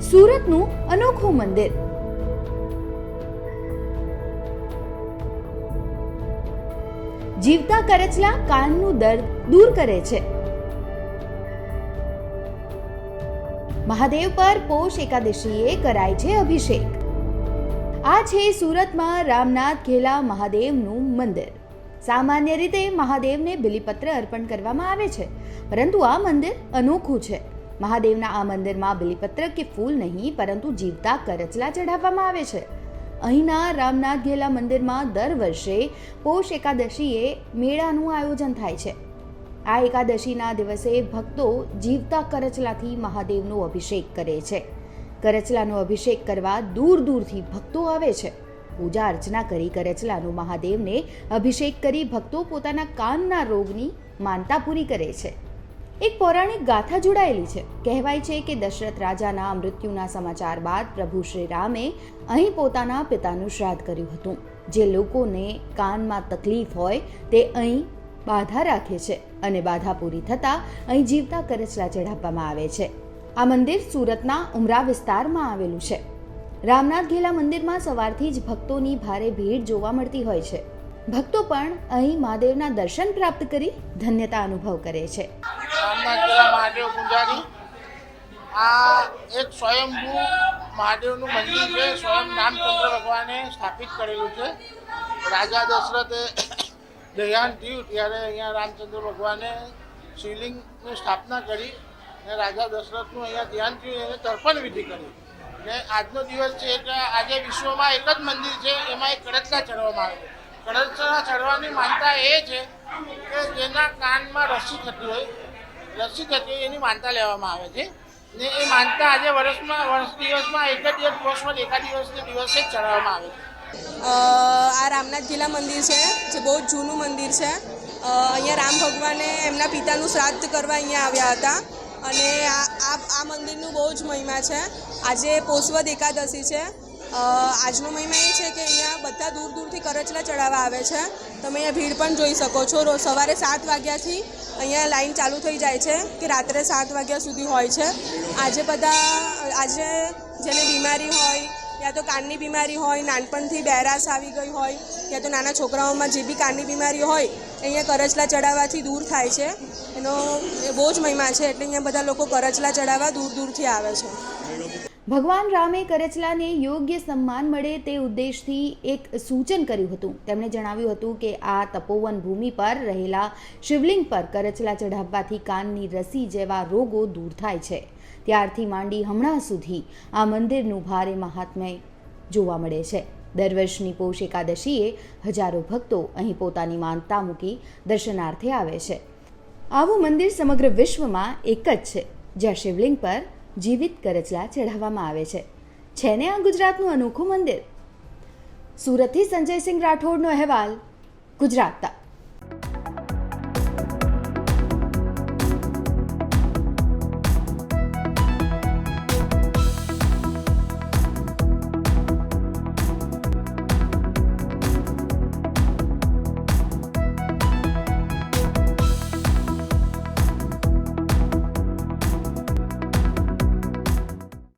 સુરતનું અનોખું મંદિર. જીવતા કરચલા કાનનું દર્દ દૂર કરે છે. મહાદેવ પર પોષ એકાદશીએ કરાય છે અભિષેક. આ છે સુરતમાં રામનાથ ઘેલા મહાદેવનું મંદિર. સામાન્ય રીતે મહાદેવને બિલીપત્ર અર્પણ કરવામાં આવે છે, પરંતુ આ મંદિર અનોખું છે. મહાદેવના આ મંદિરમાં બિલીપત્ર કે ફૂલ નહીં, પરંતુ જીવતા કરચલા ચઢાવવામાં આવે છે. અહીંના રામનાથ ઘેલા મંદિરમાં દર વર્ષે પોષ એકાદશીએ મેળાનું આયોજન થાય છે. આ એકાદશીના દિવસે ભક્તો જીવતા કરચલાથી મહાદેવનો અભિષેક કરે છે. કરચલાનો અભિષેક કરવા દૂર દૂરથી ભક્તો આવે છે. પૂજા અર્ચના કરી કરચલાનો મહાદેવને અભિષેક કરી ભક્તો પોતાના કાનના રોગની માનતા પૂરી કરે છે. એક પૌરાણિક ગાથા જોડાયેલી છે. કહેવાય છે કે દશરથ રાજાના મૃત્યુના સમાચાર બાદ પ્રભુ શ્રી રામે અહીં પોતાના પિતાનું શ્રાદ્ધ કર્યું હતું. જે લોકોને કાનમાં તકલીફ હોય તે અહીં બાધા રાખે છે અને બાધા પૂરી થતાં અહીં જીવતા કરચલા ચઢાવવામાં આવે છે. આ મંદિર સુરતના ઉમરા વિસ્તારમાં આવેલું છે. રામનાથ ઘેલા મંદિરમાં સવારથી જ ભક્તોની ભારે ભીડ જોવા મળતી હોય છે. ભક્તો પણ અહીં મહાદેવના દર્શન પ્રાપ્ત કરી ધન્યતા અનુભવ કરે છે. જિલ્લા મહાદેવ પૂજારી. આ એક સ્વયંભૂ મહાદેવનું મંદિર છે. સ્વયં રામચંદ્ર ભગવાને સ્થાપિત કરેલું છે. રાજા દશરથે દહ્યાન થયું ત્યારે અહીંયા રામચંદ્ર ભગવાને શિવલિંગની સ્થાપના કરી અને રાજા દશરથનું અહીંયા ધ્યાન થયું એને તર્પણ વિધિ કરી. ને આજનો દિવસ છે કે આજે વિશ્વમાં એક જ મંદિર છે. એમાં એક કડતલા ચડવામાં આવે છે. કડતલા ચડવાની માનતા એ છે કે જેના કાનમાં રસી થતી હોય રસી થતી એની માનતા લેવામાં આવે છે. ને એ માનતા આજે વર્ષમાં, વર્ષ દિવસમાં એક જ દિવસ, વર્ષમાં એકાદ દિવસને દિવસે જ ચડાવવામાં આવે છે. આ રામનાથ ગીલા મંદિર છે, જે બહુ જૂનું મંદિર છે. અહીંયા રામ ભગવાને એમના પિતાનું શ્રાદ્ધ કરવા અહીંયા આવ્યા હતા. અને આ આ મંદિરનું બહુ જ મહિમા છે. આજે પોષવદ એકાદશી છે. આજનો મહિમા એ છે કે અહીંયા બધા દૂર દૂરથી કરચલા ચડાવવા આવે છે. તમે અહીંયા ભીડ પણ જોઈ શકો છો. રોજ સવારે સાત વાગ્યાથી અહીંયા લાઈન ચાલુ થઈ જાય છે કે રાત્રે સાત વાગ્યા સુધી હોય છે. આજે બધા, આજે જેને બીમારી હોય, યા તો કાનની બીમારી હોય, નાનપણથી બેરાસ આવી ગઈ હોય, યા તો નાના છોકરાઓમાં જે બી કાનની બીમારી હોય, અહીંયા કરચલા ચડાવવાથી દૂર થાય છે. એનો બહુ જ મહિમા છે એટલે અહીંયા બધા લોકો કરચલા ચડાવવા દૂર દૂરથી આવે છે. ભગવાન રામે કરચલાને યોગ્ય સન્માન મળે તે ઉદ્દેશથી એક સૂચન કર્યું હતું. તેમણે જણાવ્યું હતું કે આ તપોવન ભૂમિ પર રહેલા શિવલિંગ પર કરચલા ચઢાવવાથી કાનની રસી જેવા રોગો દૂર થાય છે. ત્યારથી માંડી હમણાં સુધી આ મંદિરનું ભારે મહાત્મ્ય જોવા મળે છે. દર વર્ષની પોષ એકાદશીએ હજારો ભક્તો અહીં પોતાની માનતા મૂકી દર્શનાર્થે આવે છે. આવું મંદિર સમગ્ર વિશ્વમાં એક જ છે. જ્યાં શિવલિંગ પર જીવિત કરચલા ચઢાવવામાં આવે છે. છે ને આ ગુજરાતનું અનોખું મંદિર? સુરતથી સંજયસિંહ રાઠોડનો અહેવાલ, ગુજરાત તક